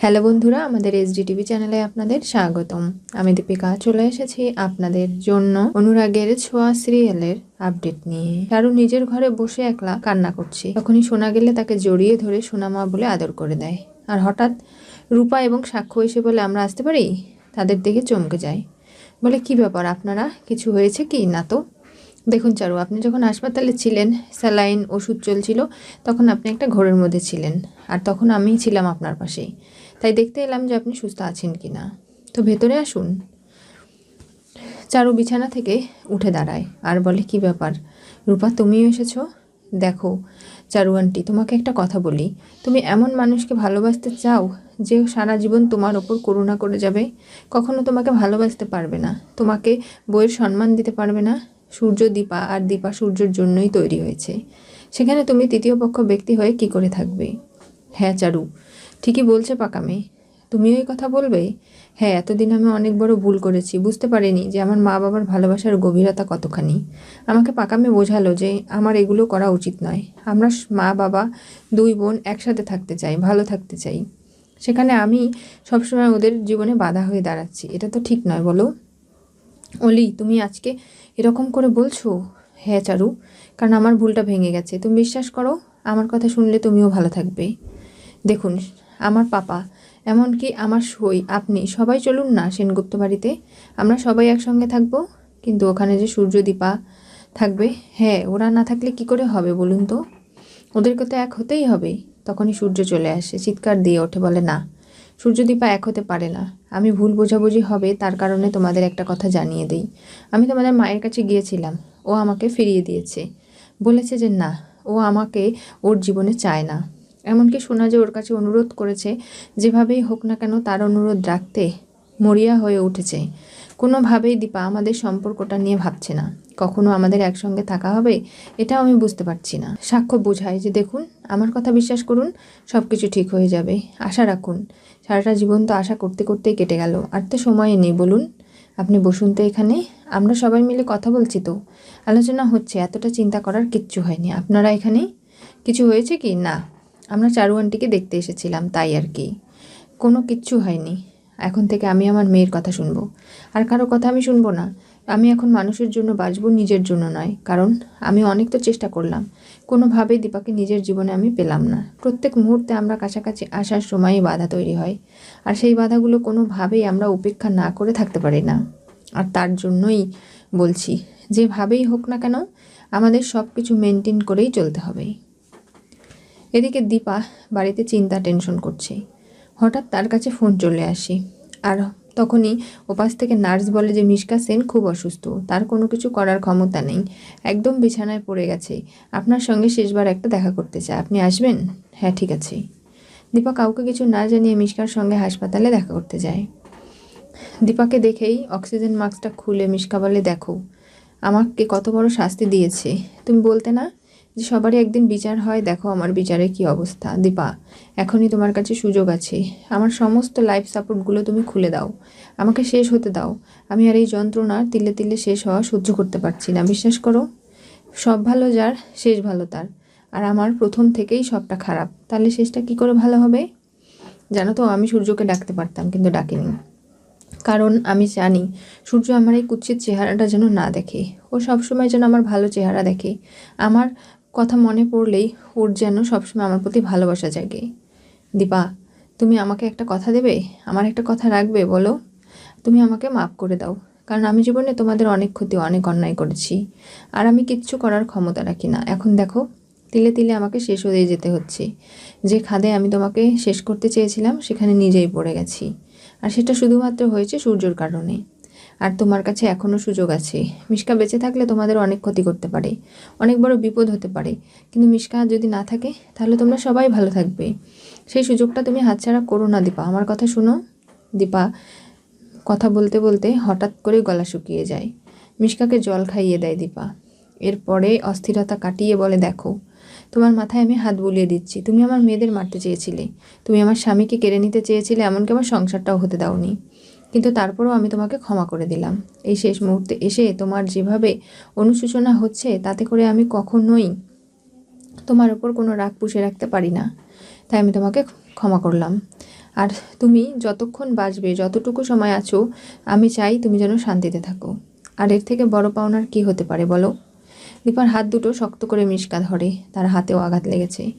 Hello বন্ধুরা, আমাদের SD TV চ্যানেলে আপনাদের স্বাগতম। আমি দীপিকা, চলে এসেছি আপনাদের জন্য অনুরাগের ছোঁয়া সিরিয়ালের আপডেট নিয়ে। চারু নিজের ঘরে বসে একলা কান্না করছে। তখনই শোনা গেলে তাকে জড়িয়ে ধরে সোনামা বলে আদর করে দেয়। আর হঠাৎ রূপা এবং সাক্ষ্য এসে বলে, আমরা আসতে পারি? তাদের দেখে চমকে যায়। বলে, কি ব্যাপার, আপনারা কিছু হয়েছে কি? না তো? দেখুন চারু, আপনি যখন হাসপাতালে ছিলেন, স্যালাইন, ওষুধ চলছিল, তখন আপনি একটা ঘোরের মধ্যে ছিলেন, আর তখন আমি ছিলাম আপনার পাশেই। তাই দেখতে এলাম যে আপনি সুস্থ আছেন কি না তো ভেতরে আসুন। চারু বিছানা থেকে উঠে দাঁড়ায়, আর বলে, কি ব্যাপার? রূপা, তুমিও এসেছ? দেখো, চারু আন্টি, তোমাকে একটা কথা বলি। তুমি এমন মানুষকে ভালোবাসতে চাও যে সারা জীবন তোমার ওপর করুণা করে যাবে? কখনো তোমাকে ভালোবাসতে পারবে না। তোমাকে বইয়ের সম্মান দিতে পারবে না? সূর্য দীপা আর দীপা সূর্যের জন্যই তৈরি হয়েছে। সেখানে তুমি তৃতীয় পক্ষ ব্যক্তি হয়ে কি করে থাকবে? হ্যাঁ চারু, ঠিকই বলছে পাকা মেয়ে। তুমিও এই কথা বলবে? হ্যাঁ এতদিন আমি অনেক বড় ভুল করেছি, বুঝতে পারিনি যে আমার মা বাবার ভালোবাসার গভীরতা কতখানি। আমাকে পাকামে বোঝালো যে আমার এগুলো করা উচিত নয়। আমরা মা বাবা দুই বোন একসাথে থাকতে চাই, ভালো থাকতে চাই। সেখানে আমি সবসময় ওদের জীবনে বাধা হয়ে দাঁড়াচ্ছি। এটা তো ঠিক নয়, বলো। অলি, তুমি আজকে এরকম করে বলছো? হ্যাঁ চারু, কারণ আমার ভুলটা ভেঙে গেছে। তুমি বিশ্বাস করো, আমার কথা শুনলে তুমিও ভালো থাকবে। দেখুন, আমার পাপা, এমনকি আমার সই, আপনি সবাই চলুন না সেনগুপ্ত বাড়িতে। আমরা সবাই একসঙ্গে থাকব, কিন্তু ওখানে যে সূর্যদীপা থাকবে হ্যাঁ ওরা না থাকলে কি করে হবে বলুন তো? ওদেরকে তো এক হতেই হবে। তখনই সূর্য চলে আসে, চিৎকার দিয়ে ওঠে, বলে না। সূর্যদীপা এক হতে পারে না। আমি ভুল বোঝাবুঝি হবে, তার কারণে তোমাদের একটা কথা জানিয়ে দিই। আমি তোমাদের মায়ের কাছে গিয়েছিলাম। ও আমাকে ফিরিয়ে দিয়েছে। বলেছে যে না, ও আমাকে ওর জীবনে চায় না। এমনকি শোনা যে ওর কাছে অনুরোধ করেছে, যেভাবেই হোক না কেন তার অনুরোধ রাখতে মরিয়া হয়ে উঠেছে। কোনোভাবেই দীপা আমাদের সম্পর্কটা নিয়ে ভাবছে না। কখনো আমাদের একসঙ্গে থাকা হবে, এটাও আমি বুঝতে পারছি না। সাক্ষ্য বোঝায় যে দেখুন, আমার কথা বিশ্বাস করুন সব কিছু ঠিক হয়ে যাবে। আশা রাখুন সারাটা জীবন তো আশা করতে করতেই কেটে গেল। আর তো সময় নেই, বলুন। আপনি বসুন তো এখানে। আমরা সবাই মিলে কথা বলছি তো। আলোচনা হচ্ছে, এতটা চিন্তা করার কিচ্ছু হয়নি। আপনারা এখানে? কিছু হয়েছে কি? না। আমরা চারু আন্টিকে দেখতে এসেছিলাম, তাই আর কি। কোনো কিচ্ছু হয়নি। এখন থেকে আমি আমার মেয়ের কথা শুনব। আর কারও কথা আমি শুনব না। আমি এখন মানুষের জন্য বাঁচব নিজের জন্য নয়, কারণ আমি অনেক তো চেষ্টা করলাম। কোনোভাবেই দীপাকে নিজের জীবনে আমি পেলাম না। প্রত্যেক মুহূর্তে আমরা কাছাকাছি আসার সময়ই বাধা তৈরি হয়, আর সেই বাধাগুলো কোনোভাবেই আমরা উপেক্ষা না করে থাকতে পারি না। আর তার জন্যই বলছি, যেভাবেই হোক না কেন, আমাদের সব কিছু মেনটেন করেই চলতে হবে। এদিকে দীপা বাড়িতে চিন্তা টেনশন করছে। হঠাৎ তার কাছে ফোন চলে আসে, আর তখনই ওপাশ থেকে নার্স বলে যে মিশকা সেন খুব অসুস্থ, তার কোনো কিছু করার ক্ষমতা নেই। একদম বিছানায় পড়ে গেছে। আপনার সঙ্গে শেষবার একটা দেখা করতে চায় আপনি আসবেন? হ্যাঁ ঠিক আছে। দীপা কাউকে কিছু না জানিয়ে মিশকার সঙ্গে হাসপাতালে দেখা করতে যায়। দীপাকে দেখেই অক্সিজেন মাস্কটা খুলে মিশকা বলে, দেখো, আমাকে কত বড় শাস্তি দিয়েছে। তুমি বলতে না যে সবারই একদিন বিচার হয়, দেখো আমার বিচারের কি অবস্থা। দীপা, এখনই তোমার কাছে সুযোগ আছে। আমার সমস্ত লাইফ সাপোর্টগুলো তুমি খুলে দাও। আমাকে শেষ হতে দাও। আমি আর এই যন্ত্রণার তিলে তিলে শেষ হওয়া সহ্য করতে পারছি না, বিশ্বাস করো। সব ভালো যার, শেষ ভালো তার। আর আমার প্রথম থেকেই সবটা খারাপ। তাহলে শেষটা কি করে ভালো হবে? জানো তো, আমি সূর্যকে ডাকতে পারতাম, কিন্তু ডাকিনি। কারণ আমি জানি, সূর্য আমার এই কুচ্ছিত চেহারাটা যেন না দেখে। ও সবসময় যেন আমার ভালো চেহারা দেখে। আমার কথা মনে পড়লেই ওর যেন সবসময় আমার প্রতি ভালোবাসা জাগে। দীপা, তুমি আমাকে একটা কথা দেবে? আমার একটা কথা রাখবে, বলো। তুমি আমাকে মাফ করে দাও, কারণ আমি জীবনে তোমাদের অনেক ক্ষতি, অনেক অন্যায় করেছি। আর আমি কিচ্ছু করার ক্ষমতা রাখি না। এখন দেখো, তিলে তিলে আমাকে শেষ হয়ে যেতে হচ্ছে। যে খাদে আমি তোমাকে শেষ করতে চেয়েছিলাম, সেখানে নিজেই পড়ে গেছি। আর সেটা শুধুমাত্র হয়েছে সূর্যর কারণে। আর তোমার কাছে এখনও সুযোগ আছে। মিশকা বেঁচে থাকলে তোমাদের অনেক ক্ষতি করতে পারে। অনেক বড় বিপদ হতে পারে। কিন্তু মিশকা যদি না থাকে, তাহলে তোমরা সবাই ভালো থাকবে। সেই সুযোগটা তুমি হাতছাড়া করো না, দীপা। আমার কথা শুনো। দীপা, কথা বলতে বলতে হঠাৎ করে গলা শুকিয়ে যায়। মিশকাকে জল খাইয়ে দেয় দীপা। এরপরে অস্থিরতা কাটিয়ে বলে, দেখো, তোমার মাথায় আমি হাত বুলিয়ে দিচ্ছি। তুমি আমার মেয়েদের মারতে চেয়েছিলে। তুমি আমার স্বামীকে কেড়ে নিতে চেয়েছিলে, এমনকি আমার সংসারটাও হতে দাওনি। কিন্তু তারপরেও আমি তোমাকে ক্ষমা করে দিলাম। এই শেষ মুহূর্তে এসে তোমার যেভাবে অনুশোচনা হচ্ছে, তাতে করে আমি কখনোই তোমার ওপর কোনো রাগ পুষে রাখতে পারি না। তাই আমি তোমাকে ক্ষমা করলাম। আর তুমি যতক্ষণ বাঁচবে, যতটুকু সময় আছো, আমি চাই তুমি যেন শান্তিতে থাকো। আর এর থেকে বড় পাওনার কি হতে পারে বলো? দীপার হাত দুটো শক্ত করে মিশকা ধরে, তার হাতেও আঘাত লেগেছে।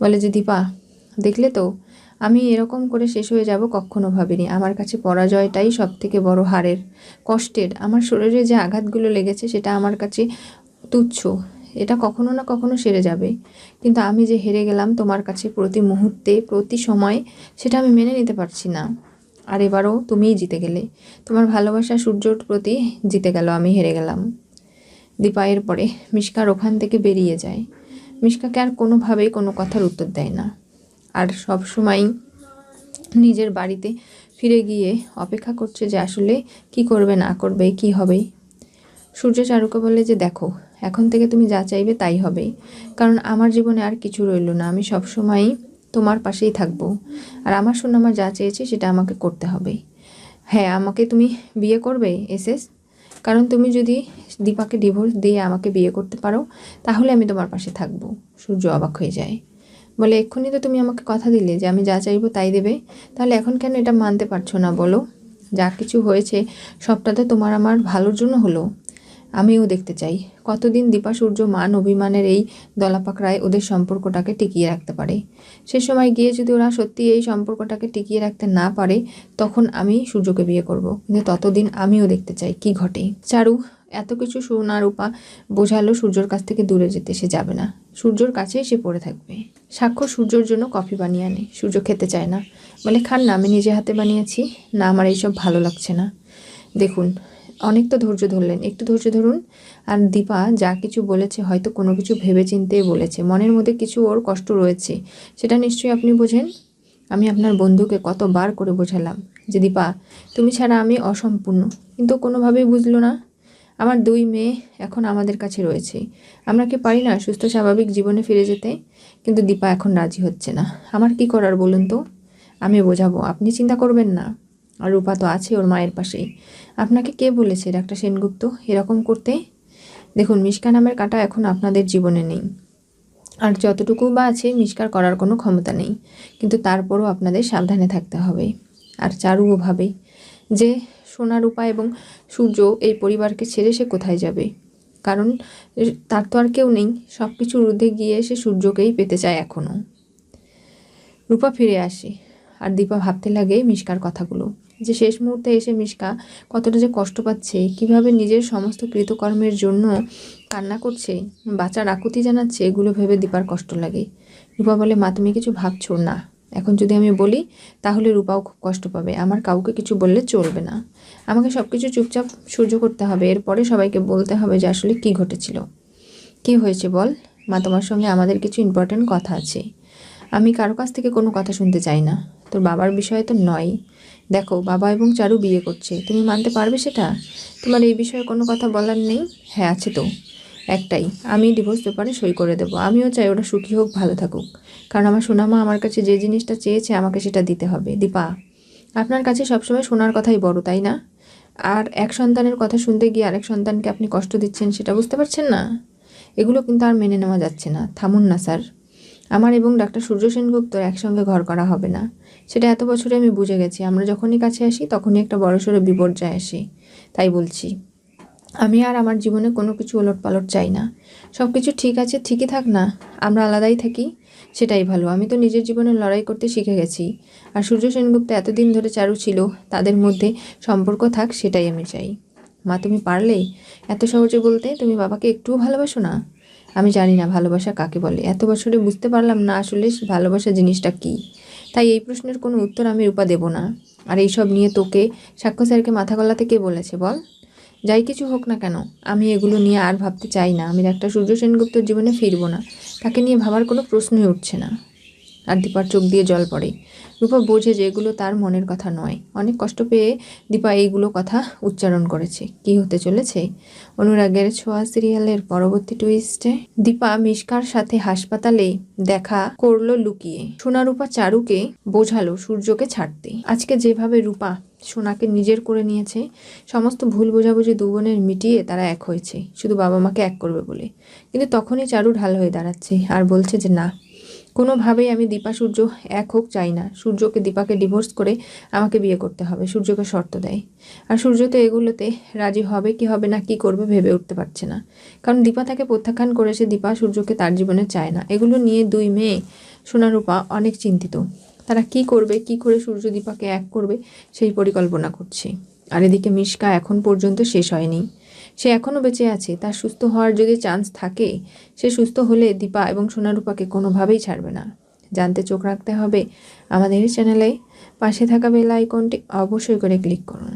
বলে যে, দীপা, দেখলে তো আমি এরকম করে শেষ হয়ে যাব কখনো ভাবিনি। আমার কাছে পরাজয়টাই সব থেকে বড় হারের। কষ্টের। আমার শরীরে যে আঘাতগুলো লেগেছে সেটা আমার কাছে তুচ্ছ। এটা কখনো না কখনো সেরে যাবে। কিন্তু আমি যে হেরে গেলাম তোমার কাছে প্রতি মুহূর্তে, প্রতি সময়, সেটা আমি মেনে নিতে পারছি না। আর এবারও তুমিই জিতে গেলে। তোমার ভালোবাসা সূর্যর প্রতি জিতে গেল, আমি হেরে গেলাম। দীপা এর পরে মিশকার ওখান থেকে বেরিয়ে যায়। মিশকাকে আর কোনোভাবেই কোনো কথার উত্তর দেয় না। আর সব সময় নিজের বাড়িতে ফিরে গিয়ে অপেক্ষা করছে যে আসলে কি করবে, না করবে, কি হবে। সূর্য চারুকে বলে যে, দেখো, এখন থেকে তুমি যা চাইবে তাই হবে। কারণ আমার জীবনে আর কিছু রইল না। আমি সব সময়ই তোমার পাশেই থাকব। আর আমার আমার যা চেয়েছে সেটা আমাকে করতে হবে। হ্যাঁ আমাকে তুমি বিয়ে করবে, এসএস? কারণ তুমি যদি দীপাকে ডিভোর্স দিয়ে আমাকে বিয়ে করতে পারো, তাহলে আমি তোমার পাশে থাকব। সূর্য অবাক হয়ে যায়। বলে, এক্ষুনি তো তুমি আমাকে কথা দিলে যে আমি যা চাইব তাই দেবে। তাহলে এখন কেন এটা মানতে পারছ না বলো? যা কিছু হয়েছে, সবটা তো তোমার আমার ভালোর জন্য হলো। আমিও দেখতে চাই। কতদিন দীপা, সূর্য মান অভিমানের এই দলাপাকড়ায় ওদের সম্পর্কটাকে টিকিয়ে রাখতে পারে? সে সময় গিয়ে যদি ওরা সত্যি এই সম্পর্কটাকে টিকিয়ে রাখতে না পারে, তখন আমি সূর্যকে বিয়ে করব। কিন্তু ততদিন আমিও দেখতে চাই কি ঘটে। চারু এত কিছু সোনা, রূপা বোঝালো সূর্যর কাছ থেকে দূরে যেতে, সে যাবে না। সূর্যর কাছেই সে পড়ে থাকবে। সাক্ষ্য সূর্যর জন্য কফি বানিয়ে আনে। সূর্য খেতে চায় না। বলে, খান না, আমি নিজে হাতে বানিয়েছি। না, আমার এইসব ভালো লাগছে না। দেখুন, অনেক তো ধৈর্য ধরলেন। একটু ধৈর্য ধরুন। আর দীপা যা কিছু বলেছে, হয়তো কোনো কিছু ভেবে চিন্তেই বলেছে। মনের মধ্যে কিছু ওর কষ্ট রয়েছে। সেটা নিশ্চয়ই আপনি বোঝেন? আমি আপনার বন্ধুকে কতবার করে বোঝালাম যে, দীপা, তুমি ছাড়া আমি অসম্পূর্ণ। কিন্তু কোনোভাবেই বুঝলো না। আমার দুই মেয়ে এখন আমাদের কাছে রয়েছে। আমরা কি পারি না সুস্থ, স্বাভাবিক জীবনে ফিরে যেতে? কিন্তু দীপা এখন রাজি হচ্ছে না। আমার কি করার বলুন তো? আমি বোঝাবো, আপনি চিন্তা করবেন না। আর রূপা তো আছে ওর মায়ের পাশেই। আপনাকে কে বলেছে ডাক্তার সেনগুপ্ত এরকম করতে? দেখুন, মিশকা নামের কাটা এখন আপনাদের জীবনে নেই। আর যতটুকু বা আছে মিষ্কার করার কোনো ক্ষমতা নেই। কিন্তু তারপরও আপনাদের সাবধানে থাকতে হবে। আর চারুও ভাবে যে সোনা রূপা এবং সূর্য এই পরিবারকে ছেড়ে সে কোথায় যাবে? কারণ তার তো আর কেউ নেই। সব কিছুর ঊর্ধ্বে গিয়ে সে সূর্যকেই পেতে চায় এখনও রূপা ফিরে আসে। আর দীপা ভাবতে লাগে মিষ্কার কথাগুলো। যে শেষ মুহূর্তে এসে মিষ্কা কতটা যে কষ্ট পাচ্ছে, কীভাবে নিজের সমস্ত কৃতকর্মের জন্য কান্না করছে বাচ্চার আকুতি জানাচ্ছে, এগুলো ভেবে দীপার কষ্ট লাগে। রূপা বলে, মা, তুমি কিছু ভাবছ না। এখন যদি আমি বলি, তাহলে রূপাও খুব কষ্ট পাবে। আমার কাউকে কিছু বললে চলবে না। আমাকে সব কিছু চুপচাপ সহ্য করতে হবে। এরপরে সবাইকে বলতে হবে যে আসলে কি ঘটেছিল। কি হয়েছে বল? মা, তোমার সঙ্গে আমাদের কিছু ইম্পর্ট্যান্ট কথা আছে। আমি কারও কাছ থেকে কোনো কথা শুনতে চাই না। তোর বাবার বিষয়ে তো নয়। দেখো, বাবা এবং চারু বিয়ে করছে। তুমি মানতে পারবে সেটা? তোমার এই বিষয়ে কোনো কথা বলার নেই? হ্যাঁ আছে তো। একটাই, আমি ডিভোর্স পেপারে সই করে দেবো। আমিও চাই ওরা সুখী হোক, ভালো থাকুক। কারণ আমার সোনামা আমার কাছে যে জিনিসটা চেয়েছে, আমাকে সেটা দিতে হবে। দীপা, আপনার কাছে সবসময় শোনার কথাই বড়, তাই না? আর এক সন্তানের কথা শুনতে গিয়ে আরেক সন্তানকে আপনি কষ্ট দিচ্ছেন, সেটা বুঝতে পারছেন না? এগুলো কিন্তু আর মেনে নেওয়া যাচ্ছে না। থামুন না, স্যার। আমার এবং ডাক্তার সূর্য সেনগুপ্তর একসঙ্গে ঘর করা হবে না। সেটা এত বছরে আমি বুঝে গেছি। আমরা যখনই কাছে আসি, তখনই একটা বড়সড় বিপর্যয় আসি। তাই বলছি। আমি আর আমার জীবনে কোনো কিছু ওলট পালট চাই না। সব কিছু ঠিক আছে, ঠিকই থাক না, আমরা আলাদাই থাকি, সেটাই ভালো। আমি তো নিজের জীবনে লড়াই করতে শিখে গেছি। আর সূর্য সেনগুপ্ত এতদিন ধরে চারু ছিল, তাদের মধ্যে সম্পর্ক থাক, সেটাই আমি চাই। মা, তুমি পারলে? এত সহজে বলতে তুমি বাবাকে একটুও ভালোবাসো না? আমি জানি না ভালোবাসা কাকে বলে। এত বছরে বুঝতে পারলাম না আসলে ভালোবাসা জিনিসটা কী। তাই এই প্রশ্নের কোনো উত্তর আমি রূপা দেব না। আর এইসব নিয়ে তোকে, সাক্ষ্য স্যারকে মাথা গলাতে কে বলেছে বল? যাই কিছু হোক না কেন, আমি এগুলো নিয়ে আর ভাবতে চাই না। আমি একটা সূর্য সেনগুপ্তর জীবনে ফিরবো না। তাকে নিয়ে ভাবার কোনো প্রশ্নই উঠছে না। আর দীপার চোখ দিয়ে জল পড়ে। রূপা বোঝে যে এগুলো তার মনের কথা নয়। অনেক কষ্ট পেয়ে দীপা এইগুলো কথা উচ্চারণ করেছে। কি হতে চলেছে? অনুরাগের ছোঁয়া সিরিয়ালের পরবর্তী টুইস্টে দীপা মিশকার সাথে হাসপাতালে দেখা করল লুকিয়ে। সোনা রূপা চারুকে বোঝালো সূর্যকে ছাড়তে। আজকে যেভাবে রূপা সোনাকে নিজের করে নিয়েছে। সমস্ত ভুল বোঝাবুঝি দু বোনের মিটিয়ে তারা এক হয়েছে। শুধু বাবা মাকে এক করবে বলে। কিন্তু তখনই চারু ঢাল হয়ে দাঁড়াচ্ছে আর বলছে যে, না, কোনোভাবেই আমি দীপা, সূর্য এক হোক চাই না। সূর্যকে, দীপাকে ডিভোর্স করে আমাকে বিয়ে করতে হবে। সূর্যকে শর্ত দেয়। আর সূর্য তো এগুলোতে রাজি হবে কি হবে না, কি করবে ভেবে উঠতে পারছে না। কারণ দীপা তাকে প্রত্যাখ্যান করেছে, দীপা সূর্যকে তার জীবনে চায় না। এগুলো নিয়ে দুই মেয়ে সোনারূপা অনেক চিন্তিত। তারা কি করবে, কি করে সূর্য দীপাকে এক করবে, সেই পরিকল্পনা করছে। আর এদিকে মিশকা এখন পর্যন্ত শেষ হয়নি। সে এখনও বেঁচে আছে, তার সুস্থ হওয়ার যদি চান্স থাকে, সে সুস্থ হলে দীপা এবং সোনারূপাকে কোনোভাবেই ছাড়বে না। জানতে চোখ রাখতে হবে আমাদের চ্যানেলে। পাশে থাকা বেল আইকনটি অবশ্যই করে ক্লিক করুন।